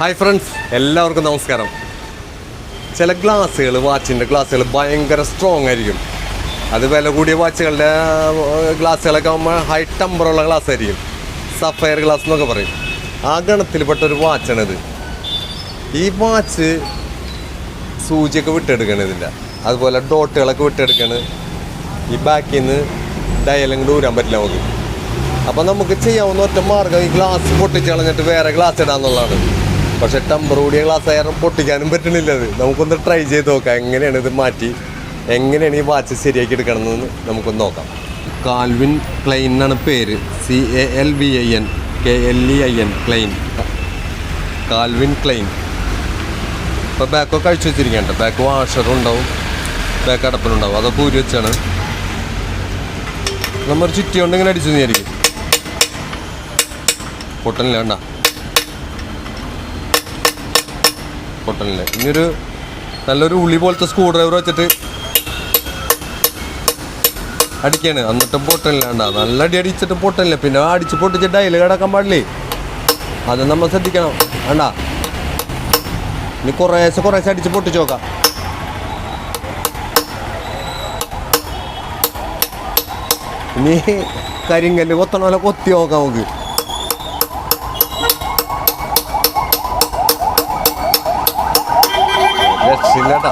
Hi friends എല്ലാവർക്കും നമസ്കാരം. ചില ഗ്ലാസ്സുകൾ വാച്ചിന്റെ ഗ്ലാസ്സുകൾ ഭയങ്കര സ്ട്രോങ് ആയിരിക്കും. അത് വില കൂടിയ വാച്ചുകളുടെ ഗ്ലാസ്സുകളൊക്കെ ആകുമ്പോൾ ഹൈ ടെമ്പറുള്ള ഗ്ലാസ് ആയിരിക്കും. സഫയർ ഗ്ലാസ് എന്നൊക്കെ പറയും. ആ ഗണത്തിൽപ്പെട്ട ഒരു വാച്ചാണിത്. ഈ വാച്ച് സൂചിയൊക്കെ വിട്ടെടുക്കണം ഇതിന്റെ. അതുപോലെ ഡോട്ടുകളൊക്കെ വിട്ടെടുക്കണ്. ഈ ബാക്കിൽ നിന്ന് ഡയലും കൂടെ ഊരാൻ പറ്റില്ല നമുക്ക്. അപ്പം നമുക്ക് ചെയ്യാവുന്ന ഒറ്റ മാർഗം ഈ ഗ്ലാസ് പൊട്ടിച്ച് കളഞ്ഞിട്ട് വേറെ ഗ്ലാസ് ഇടാന്നുള്ളതാണ്. പക്ഷെ ടെമ്പർ കൂടിയ ഗ്ലാസ് ആയാലും പൊട്ടിക്കാനും പറ്റണില്ല അത്. നമുക്കൊന്ന് ട്രൈ ചെയ്ത് നോക്കാം. എങ്ങനെയാണ് ഇത് മാറ്റി? എങ്ങനെയാണ് ഈ വാച്ച് ശരിയാക്കി എടുക്കണമെന്ന് നമുക്കൊന്ന് നോക്കാം. കാൽവിൻ ക്ലൈൻ എന്നാണ് പേര്. C A L V I N K L E I N Klein Calvin Klein. ഇപ്പോൾ ബാക്കൊക്കെ അഴിച്ചു വെച്ചിരിക്കണ്ട ബാക്ക് വാഷറും ഉണ്ടാവും. ബാക്ക് അടപ്പിലുണ്ടാവും അതൊക്കെ ഊരി വെച്ചാണ്. നമ്മൾ ചുറ്റി കൊണ്ട് ഇങ്ങനെ അടിച്ചു വിചാരിക്കും. പൊട്ടനില്ല വേണ്ട പൊട്ടനില്ല ഇനിയൊരു നല്ലൊരു ഉള്ളി പോലത്തെ സ്ക്രൂ ഡ്രൈവർ വെച്ചിട്ട് അടിക്കാണ്. എന്നിട്ടും പൊട്ടനില്ല വേണ്ട നല്ല അടി അടിച്ചിട്ട് പൊട്ടനില്ല പിന്നെ അടിച്ച് പൊട്ടിച്ചിട്ട് അതിൽ കിടക്കാൻ പാടില്ലേ? അത് നമ്മൾ ശ്രദ്ധിക്കണം. വേണ്ട. ഇനി കുറേശ്ശെ കുറേശ്ശെ അടിച്ച് പൊട്ടിച്ച് നോക്കാം. ഇനി കരിങ്കല്ല് കൊത്തണ പോലെ കൊത്തി നോക്കാം നമുക്ക്. രക്ഷയില്ലട്ടാ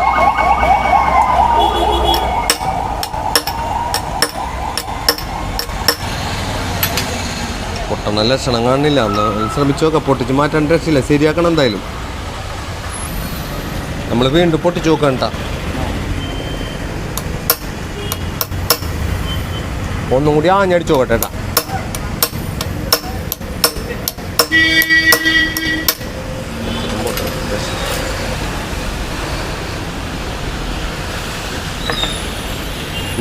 പൊട്ടണ ലക്ഷണം കാണില്ല. അന്ന് ശ്രമിച്ചു നോക്കാം. പൊട്ടിച്ച് മാറ്റാൻ രക്ഷയില്ല ശരിയാക്കണം എന്തായാലും. നമ്മൾ വീണ്ടും പൊട്ടിച്ച് നോക്കാം കേട്ടാ ഒന്നും കൂടി ആഞ്ഞടിച്ചു നോക്കട്ടെ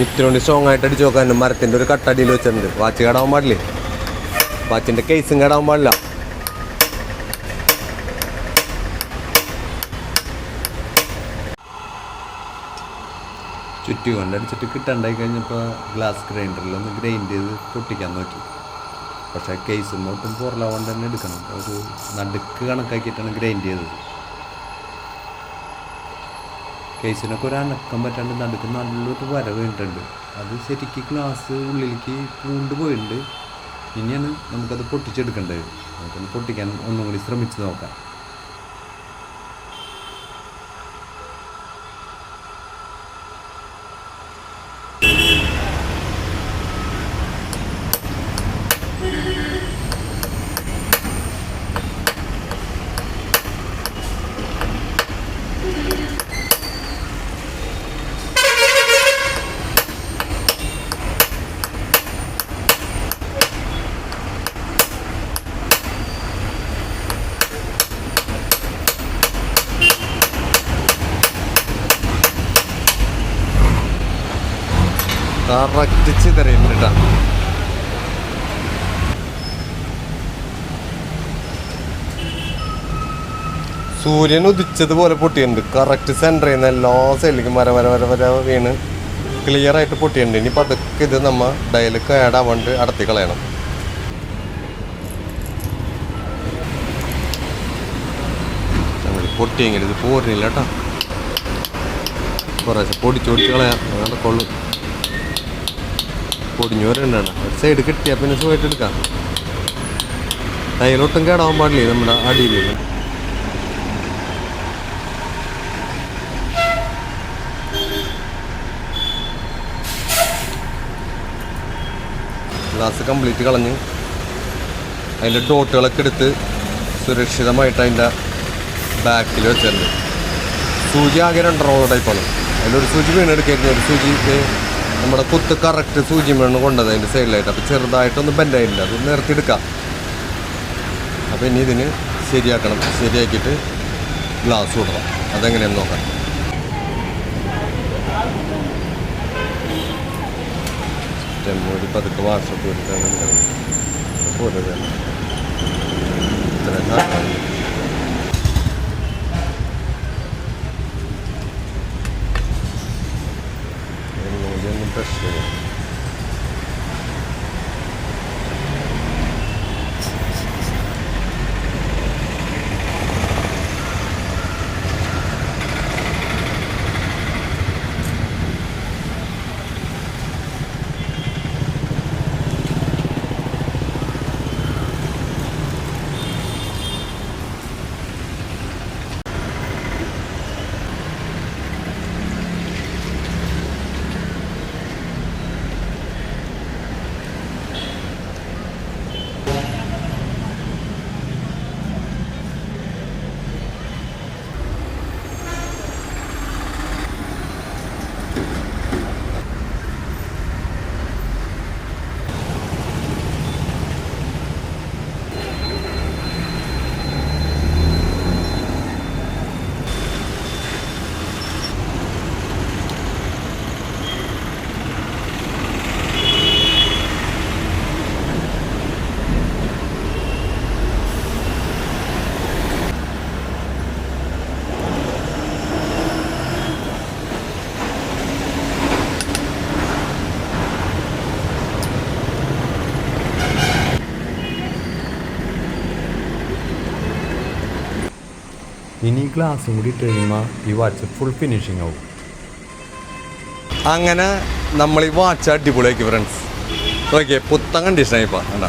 ഇത്തിരി സ്ട്രോങ് ആയിട്ട് അടിച്ച് നോക്കാൻ മരത്തിന്റെ ഒരു കട്ടടിയിൽ വെച്ചിട്ടുണ്ട്. വാച്ച് കേടാവാൻ പാടില്ലേ? വാച്ചിന്റെ കേസും കേടാവാൻ പാടില്ല. ചുറ്റി കൊണ്ടടിച്ചിട്ട് കിട്ടണ്ടായി കഴിഞ്ഞപ്പോൾ ഗ്ലാസ് ഗ്രൈൻഡറിൽ ഒന്ന് ഗ്രൈൻഡ് ചെയ്ത് പൊട്ടിക്കാൻ നോക്കി. പക്ഷേ കേസും ഒട്ടും പുറലാവാണ്ട് തന്നെ എടുക്കണം. ഒരു നടുക്ക് കണക്കാക്കിയിട്ടാണ് ഗ്രൈൻഡ് ചെയ്തത്. കേസിനൊക്കെ ഒരു അനക്കം പറ്റാണ്ട് നടുക്ക്. നല്ലൊരു വര വീണിട്ടുണ്ട് അത് ശരിക്ക് ഗ്ലാസ് ഉള്ളിലേക്ക് പൂണ്ട് പോയിട്ടുണ്ട്. ഇനിയാണ് നമുക്കത് പൊട്ടിച്ചെടുക്കേണ്ടത്. നമുക്കൊന്ന് പൊട്ടിക്കാൻ ഒന്നും കൂടി ശ്രമിച്ച് നോക്കാം. കറക്റ്റ് ചിതറിയിട്ടുണ്ട് കേട്ടോ. സൂര്യൻ ഉദിച്ചതുപോലെ പൊട്ടിയിട്ടുണ്ട്. കറക്റ്റ് സെന്ററിൽ നിന്ന് എല്ലാ സൈഡിലേക്കും വര വര വര വര വീണ് ക്ലിയർ ആയിട്ട് പൊട്ടിയിട്ടുണ്ട്. ഇനി പതുക്കെ ഇത് നമ്മൾ ഡയലക്ക് ആഡ് കേടാവാണ്ട് അടത്തി കളയണം. പൊട്ടിയെങ്കിൽ ഇത് പോരുന്നില്ല കേട്ടോ. കുറേശ്ശെ പൊടിച്ച് പൊടിച്ച് കളയാം. കൊള്ളും പൊടിഞ്ഞു വരണ്ടാണ് സൈഡ് കിട്ടിയാൽ പിന്നെ സുഖമായിട്ട് എടുക്കാം. തൈലൊട്ടും കേടാവാൻ പാടില്ലേ നമ്മുടെ അടിയിൽ ഗ്ലാസ് കംപ്ലീറ്റ് കളഞ്ഞ് അതിന്റെ ഡോട്ടുകളൊക്കെ എടുത്ത് സുരക്ഷിതമായിട്ട് അതിന്റെ ബാക്കിൽ വെച്ചിട്ടുണ്ട്. സൂചി ആകെ രണ്ടെണ്ണം ടൈപ്പാണ് അതിലൊരു സൂചി വീണെടുക്കായിരുന്നു. ഒരു സൂചിക്ക് നമ്മുടെ കുത്ത് കറക്റ്റ് സൂചി വീണ് കൊണ്ടത് അതിന്റെ സൈഡിലായിട്ട് അപ്പോൾ ചെറുതായിട്ടൊന്ന് ബെൻഡായില്ല അത് നിർത്തിയെടുക്കാം അപ്പോൾ ഇനി ഇതിന് ശരിയാക്കണം. ശരിയാക്കിയിട്ട് ഗ്ലാസ് വിടണം അതെങ്ങനെയാണെന്ന് നോക്കാം. സ്റ്റെമ്മൂടി പതുക്കെ വാട്സപ്പ് കൊടുത്താണ് പോലെ തന്നെ ഇത്ര ഇനി ഗ്ലാസ് കൂടി കഴിയുമ്പോൾ ഈ വാച്ച് ഫുൾ ഫിനിഷിംഗ് ആവും. അങ്ങനെ നമ്മൾ ഈ വാച്ച് അടിപൊളിയാക്കി ഫ്രണ്ട്സ് നോക്കിയേ പുത്തൻ കണ്ടീഷനായി ഇപ്പോൾ കണ്ട?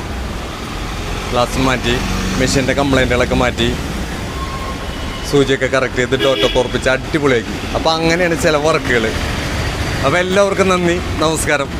ഗ്ലാസ് മാറ്റി മെഷീന്റെ കംപ്ലൈന്റുകളൊക്കെ മാറ്റി സൂചിയൊക്കെ കറക്റ്റ് ചെയ്ത് ഡോട്ടൊക്കെ ഉറപ്പിച്ച് അടിപൊളിയാക്കി. അപ്പോൾ അങ്ങനെയാണ് ചില വർക്കുകൾ അപ്പോൾ എല്ലാവർക്കും നന്ദി നമസ്കാരം.